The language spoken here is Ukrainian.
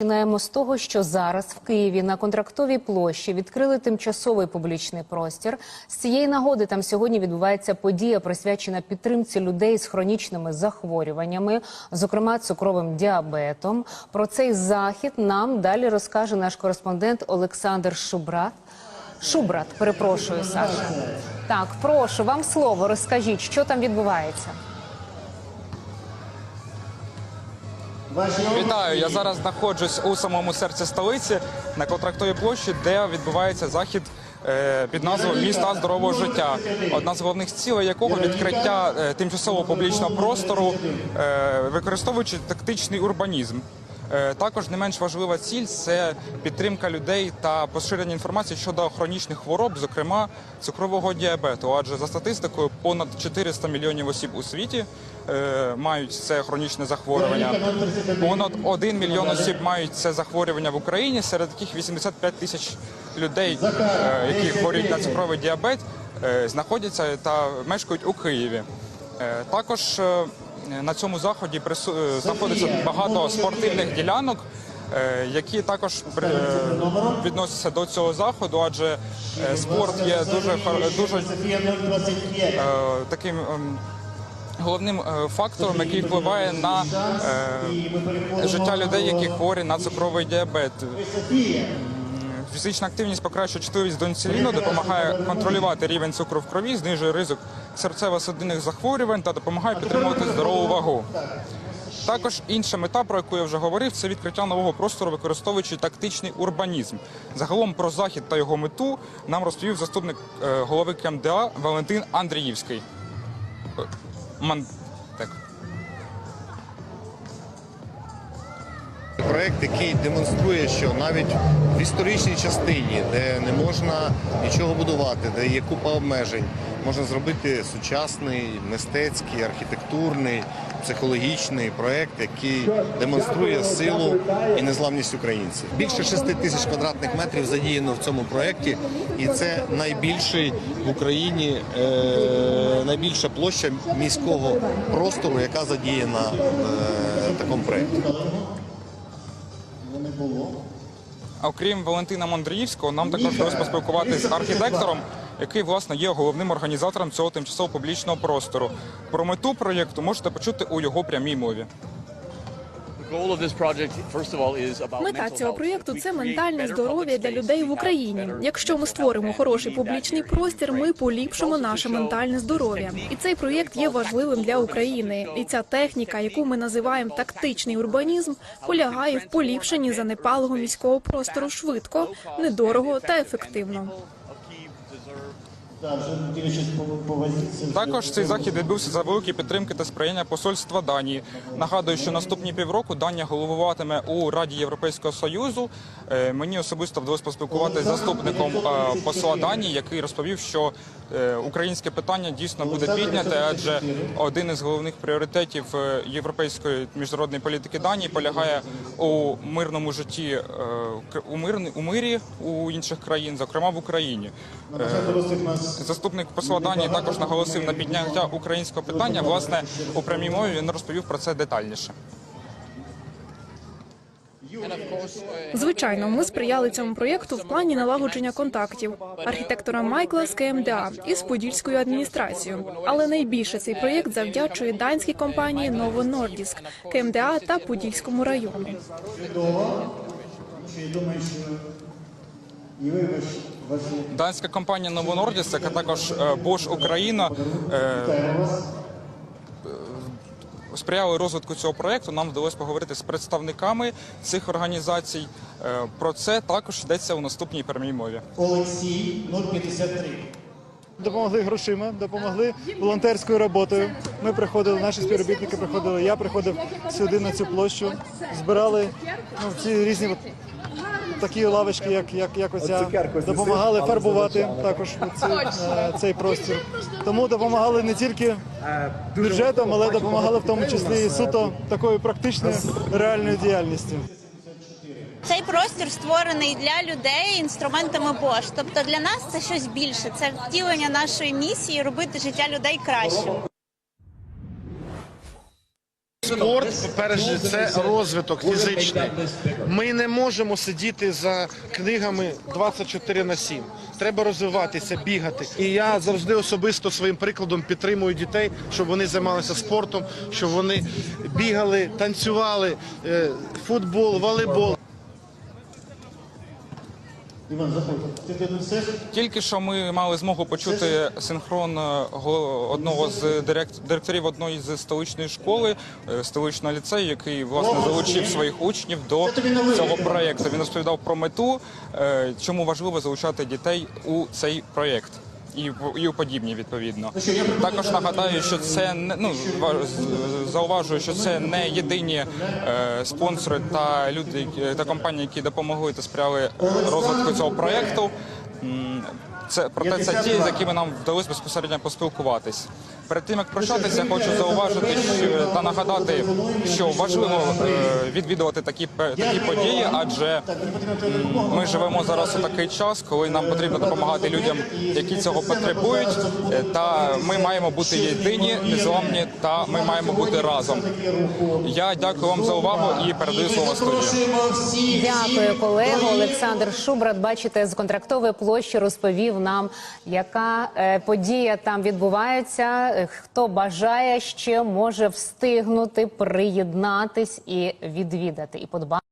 Починаємо з того, що зараз в Києві на контрактовій площі відкрили тимчасовий публічний простір. З цієї нагоди там сьогодні відбувається подія, присвячена підтримці людей з хронічними захворюваннями, зокрема цукровим діабетом. Про цей захід нам далі розкаже наш кореспондент Олександр Шубрат. Шубрат, перепрошую, Саша. Так, прошу вам слово. Розкажіть, що там відбувається. Вітаю! Я зараз знаходжусь у самому серці столиці на контрактовій площі, де відбувається захід е, під назвою Міста здорового життя. Одна з головних цілей якого відкриття е, тимчасового публічного простору, е, використовуючи тактичний урбанізм. Е, Також не менш важлива ціль це підтримка людей та поширення інформації щодо хронічних хвороб, зокрема цукрового діабету. Адже за статистикою понад 400 мільйонів осіб у світі е, мають це хронічне захворювання. Понад 1 мільйон осіб мають це захворювання в Україні, серед яких 85 тисяч людей, е, які хворіють на цукровий діабет, знаходяться та мешкають у Києві. Також на цьому заході прису- е, знаходиться багато спортивних ділянок, е, які також е, відносяться до цього заходу, адже спорт є дуже дуже таким. ем, Головним фактором, який впливає на е, життя людей, які хворі на цукровий діабет. Фізична активність покращує чутливість до інсуліну, допомагає контролювати рівень цукру в крові, знижує ризик серцево-судинних захворювань та допомагає підтримувати здорову вагу. Також інша мета, про яку я вже говорив, це відкриття нового простору, використовуючи тактичний урбанізм. Загалом про захід та його мету нам розповів заступник е, голови КМДА Валентин Андріївський. Проект, який демонструє, що навіть в історичній частині, де не можна нічого будувати, де є купа обмежень, можна зробити сучасний, мистецький, архітектурний, психологічний проект, який демонструє силу і незламність українців. Більше 6 тисяч квадратних метрів задіяно в цьому проєкті, і це найбільший в Україні, е, найбільша площа міського простору, яка задіяна в е, такому проєкті. А окрім Валентина Мандріївського, нам також вдалося поспілкуватися з архітектором, який власне є головним організатором цього тимчасово публічного простору. Про мету проєкту можете почути у його прямій мові. Мета цього проєкту це ментальне здоров'я для людей в Україні. Якщо ми створимо хороший публічний простір, ми поліпшимо наше ментальне здоров'я. І цей проєкт є важливим для України. І ця техніка, яку ми називаємо тактичний урбанізм, полягає в поліпшенні занепалого міського простору швидко, недорого та ефективно. Також цей захід відбувся за великі підтримки та сприяння посольства Данії. Нагадую, що наступні півроку Данія головуватиме у Раді Європейського союзу. Е, Мені особисто вдалося поспілкуватися з заступником е, посла Данії, який розповів, що українське питання дійсно буде підняте, адже один із головних пріоритетів е, європейської міжнародної політики Данії полягає у мирному житті е, у мирні- у мирі у інших країн, зокрема в Україні. Е, Заступник посла Данії також наголосив на підняття українського питання. Власне, у прямій мові він розповів про це детальніше. Звичайно, ми сприяли цьому проєкту в плані налагодження контактів архітектора Майкла з КМДА і з подільською адміністрацією. Але найбільше цей проєкт завдячує данській компанії Novo Nordisk, КМДА та Подільському району. Данська компанія Nordisk, яка також е, Bosch Україна. Сприяли розвитку цього проєкту. Нам вдалося поговорити з представниками цих організацій. Е, Про це також йдеться у наступній прямій мові. Олексій 053. Допомогли грошима, допомогли волонтерською роботою. Ми приходили, наші співробітники приходили. Я приходив сюди на цю площу, збирали ну, ці різні такі лавочки, як, як, як оця, допомагали фарбувати також е, цей простір. Тому допомагали не тільки бюджетом, але допомагали в тому числі і суто такою практичною реальною діяльністю. Цей простір створений для людей інструментами Bosch. Тобто для нас це щось більше. Це втілення нашої місії робити життя людей кращим. Спорт, перш за це розвиток фізичний. Ми не можемо сидіти за книгами 24 на 7. Треба розвиватися, бігати. І я завжди особисто своїм прикладом підтримую дітей, щоб вони займалися спортом, щоб вони бігали, танцювали, е, футбол, волейбол. Іван, заходь. Ти все Тільки що ми мали змогу почути синхрон е, го- одного з директ- директорів одної з столичної школи, е, столичного ліцею, який власне залучив своїх учнів до цього проєкту. Він розповідав про мету, е, чому важливо залучати дітей у цей проєкт. І, і у подібні відповідно також нагадаю, що це не ну ва- зауважую, що це не єдині е, спонсори та люди та компанії, які допомогли та сприяли розвитку цього проєкту. Це проте це ті, з якими нам вдалося безпосередньо поспілкуватись. Перед тим як прощатися, хочу зауважити що, та нагадати, що важливо е, відвідувати такі такі події, адже ми живемо зараз у такий час, коли нам потрібно допомагати людям, які цього потребують. Е, Та ми маємо бути єдині, незламні, та ми маємо бути разом. Я дякую вам за увагу і передаю слово студії. Дякую, колего. Олександр Шубрат, бачите, з контрактової площі розповів нам, яка е, подія там відбувається. Е, Хто бажає ще може встигнути приєднатись і відвідати і подбати.